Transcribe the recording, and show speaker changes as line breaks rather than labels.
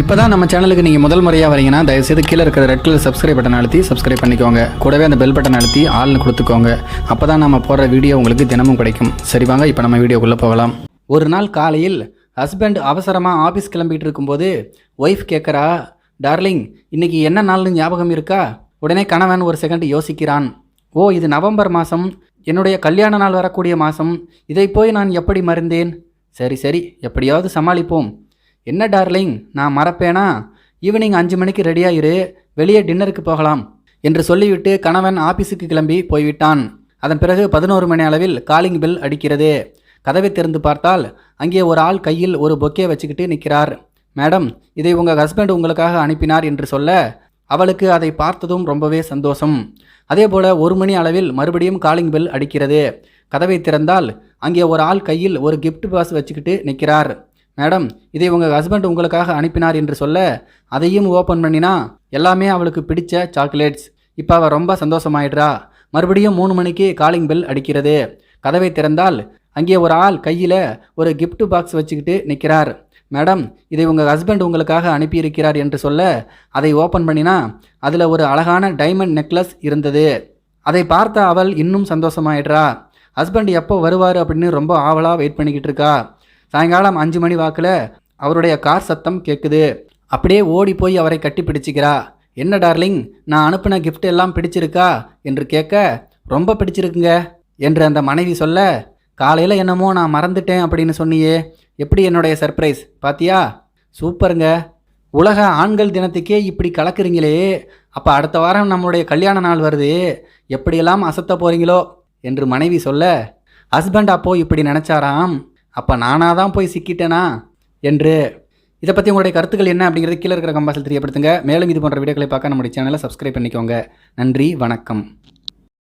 இப்போ தான் நம்ம சேனலுக்கு நீங்கள் முதல் முறையாக வரீங்கன்னா தயவுசெய்து கீழே இருக்கிற ரெட் கலர் சப்ஸ்கிரைப் பட்டன் அழுத்தி சப்ஸ்கிரைப் பண்ணிக்கோங்க. கூடவே அந்த பெல் பட்டன் அழுத்தி ஆள்னு கொடுத்துக்கோங்க. அப்போ தான் நம்ம போடுற வீடியோ உங்களுக்கு தினமும் கிடைக்கும். சரி வாங்க இப்போ நம்ம வீடியோக்குள்ளே போகலாம். ஒரு நாள் காலையில் ஹஸ்பண்ட் அவசரமாக ஆஃபீஸ் கிளம்பிகிட்டு இருக்கும்போது ஒய்ஃப் கேட்குறா டார்லிங் இன்றைக்கி என்ன நாள்னு ஞாபகம் இருக்கா? உடனே கணவன் ஒரு செகண்ட் யோசிக்கிறான். ஓ இது நவம்பர் மாதம் என்னுடைய கல்யாண நாள் வரக்கூடிய மாதம் இதை போய் நான் எப்படி மறந்தேன் சரி சரி எப்படியாவது சமாளிப்போம். என்ன டார்லிங் நான் மறப்பேனா? ஈவினிங் அஞ்சு மணிக்கு ரெடியாயிரு வெளியே டின்னருக்கு போகலாம் என்று சொல்லிவிட்டு கணவன் ஆபீஸுக்கு கிளம்பி போய்விட்டான். அதன் பிறகு பதினோரு மணி அளவில் காலிங் பெல் அடிக்கிறது. கதவை திறந்து பார்த்தால் அங்கே ஒரு ஆள் கையில் ஒரு பொக்கே வச்சுக்கிட்டு நிற்கிறார். மேடம் இதை உங்கள் ஹஸ்பண்ட் உங்களுக்காக அனுப்பினார் என்று சொல்ல அவளுக்கு அதை பார்த்ததும் ரொம்பவே சந்தோஷம். அதே போல் ஒரு மணி அளவில் மறுபடியும் காலிங் பெல் அடிக்கிறது. கதவை திறந்தால் அங்கே ஒரு ஆள் கையில் ஒரு கிஃப்ட் பாஸ் வச்சுக்கிட்டு நிற்கிறார். மேடம் இதை உங்கள் ஹஸ்பண்ட் உங்களுக்காக அனுப்பினார் என்று சொல்ல அதையும் ஓப்பன் பண்ணினா எல்லாமே அவளுக்கு பிடிச்ச சாக்லேட்ஸ் இப்போ அவள் ரொம்ப சந்தோஷமாயிடுறா. மறுபடியும் மூணு மணிக்கு காலிங் பெல் அடிக்கிறது. கதவை திறந்தால் அங்கே ஒரு ஆள் கையில் ஒரு கிஃப்ட் பாக்ஸ் வச்சுக்கிட்டு நிற்கிறார் மேடம் இதை உங்கள் ஹஸ்பண்ட் உங்களுக்காக அனுப்பியிருக்கிறார் என்று சொல்ல அதை ஓப்பன் பண்ணினா அதில் ஒரு அழகான டைமண்ட் நெக்லஸ் இருந்தது. அதை பார்த்த அவள் இன்னும் சந்தோஷமாயிடுறா. ஹஸ்பண்ட் எப்போ வருவார் அப்படின்னு ரொம்ப ஆவலாக வெயிட் பண்ணிக்கிட்டு இருக்கா. சாயங்காலம் அஞ்சு மணி வாக்கில் அவருடைய கார் சத்தம் கேட்குது அப்படியே ஓடி போய் அவரை கட்டி பிடிச்சிக்கிறா. என்ன டார்லிங் நான் அனுப்பின கிஃப்ட் எல்லாம் பிடிச்சிருக்கா? என்று கேட்க ரொம்ப பிடிச்சிருக்குங்க. என்று அந்த மனைவி சொல்ல காலையில் என்னமோ நான் மறந்துட்டேன் அப்படின்னு சொன்னியே. எப்படி என்னுடைய சர்ப்ரைஸ் பாத்தியா? சூப்பருங்க. உலக ஆண்கள் தினத்துக்கே இப்படி கலக்குறீங்களே. அப்போ அடுத்த வாரம் நம்மளுடைய கல்யாண நாள் வருது. எப்படியெல்லாம் அசத்த போகிறீங்களோ என்று மனைவி சொல்ல ஹஸ்பண்ட் அப்போ இப்படி நினச்சாராம். அப்போ நானாக தான் போய் சிக்கிட்டேனா? என்று இதை பற்றி உங்களுடைய கருத்துக்கள் என்ன அப்படிங்கிறது கீழே இருக்கிற கம்பாசில் தெரியப்படுத்துங்க. மேலும் இது போன்ற வீடியோக்களை பார்க்க நம்முடைய சேனலை சப்ஸ்கிரைப் பண்ணிக்கோங்க. நன்றி வணக்கம்.